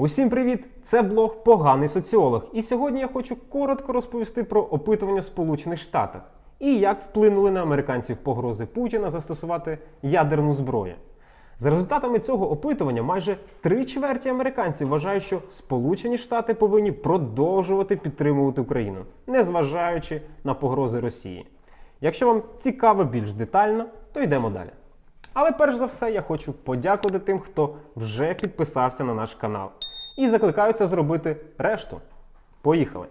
Усім привіт! Це блог Поганий соціолог. І сьогодні я хочу коротко розповісти про опитування в Сполучених Штатах і як вплинули на американців погрози Путіна застосувати ядерну зброю. За результатами цього опитування, майже три чверті американців вважають, що Сполучені Штати повинні продовжувати підтримувати Україну, незважаючи на погрози Росії. Якщо вам цікаво більш детально, то йдемо далі. Але перш за все я хочу подякувати тим, хто вже підписався на наш канал. І закликаю це зробити решту. Поїхали!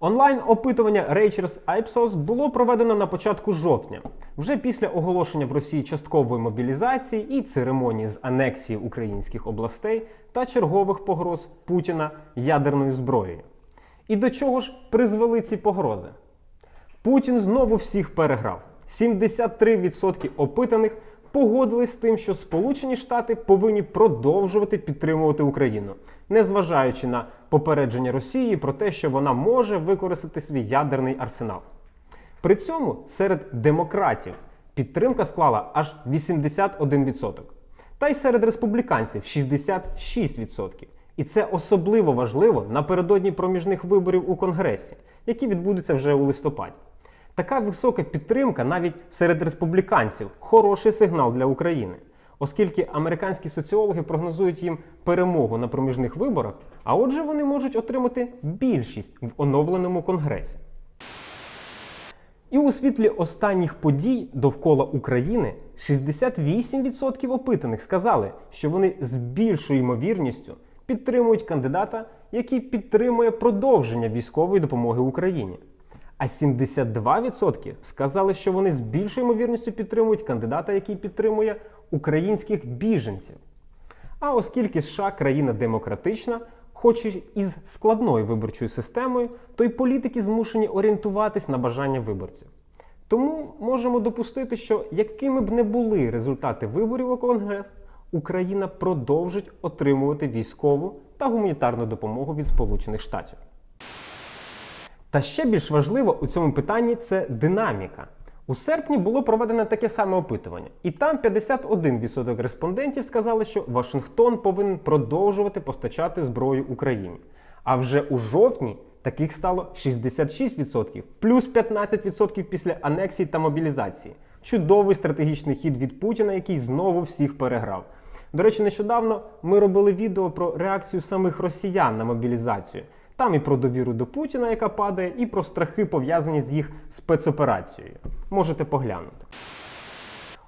Онлайн опитування Rachers Ipsos було проведено на початку жовтня, вже після оголошення в Росії часткової мобілізації і церемонії з анексії українських областей та чергових погроз Путіна ядерною зброєю. І до чого ж призвели ці погрози? Путін знову всіх переграв. 73% опитаних погодились з тим, що Сполучені Штати повинні продовжувати підтримувати Україну, незважаючи на попередження Росії про те, що вона може використати свій ядерний арсенал. При цьому серед демократів підтримка склала аж 81%. Та й серед республіканців 66%. І це особливо важливо напередодні проміжних виборів у Конгресі, які відбудуться вже у листопаді. Така висока підтримка навіть серед республіканців хороший сигнал для України, оскільки американські соціологи прогнозують їм перемогу на проміжних виборах, а отже, вони можуть отримати більшість в оновленому конгресі. І у світлі останніх подій довкола України 68% опитаних сказали, що вони з більшою ймовірністю підтримують кандидата, який підтримує продовження військової допомоги Україні. А 72% сказали, що вони з більшою ймовірністю підтримують кандидата, який підтримує українських біженців. А оскільки США країна демократична, хоч і із складною виборчою системою, то й політики змушені орієнтуватись на бажання виборців. Тому можемо допустити, що якими б не були результати виборів у Конгрес, Україна продовжить отримувати військову та гуманітарну допомогу від Сполучених Штатів. Та ще більш важливо у цьому питанні це динаміка. У серпні було проведено таке саме опитування, і там 51% респондентів сказали, що Вашингтон повинен продовжувати постачати зброю Україні. А вже у жовтні таких стало 66%, плюс 15% після анексії та мобілізації. Чудовий стратегічний хід від Путіна, який знову всіх переграв. До речі, нещодавно ми робили відео про реакцію самих росіян на мобілізацію. Там і про довіру до Путіна, яка падає, і про страхи, пов'язані з їх спецоперацією. Можете поглянути.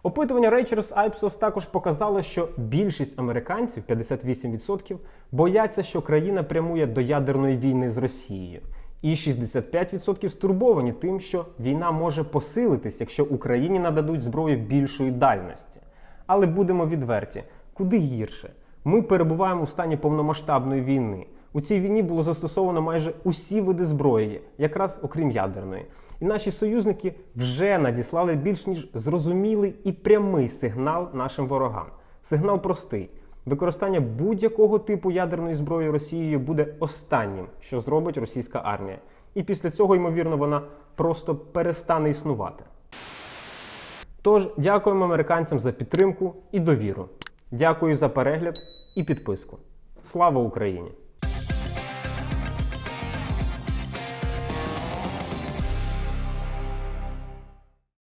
Опитування Rachers Ipsos також показало, що більшість американців, 58%, бояться, що країна прямує до ядерної війни з Росією. І 65% стурбовані тим, що війна може посилитись, якщо Україні нададуть зброю більшої дальності. Але будемо відверті, куди гірше? Ми перебуваємо у стані повномасштабної війни. У цій війні було застосовано майже усі види зброї, якраз окрім ядерної. І наші союзники вже надіслали більш ніж зрозумілий і прямий сигнал нашим ворогам. Сигнал простий: використання будь-якого типу ядерної зброї Росією буде останнім, що зробить російська армія. І після цього, ймовірно, вона просто перестане існувати. Тож, дякуємо американцям за підтримку і довіру. Дякую за перегляд і підписку. Слава Україні!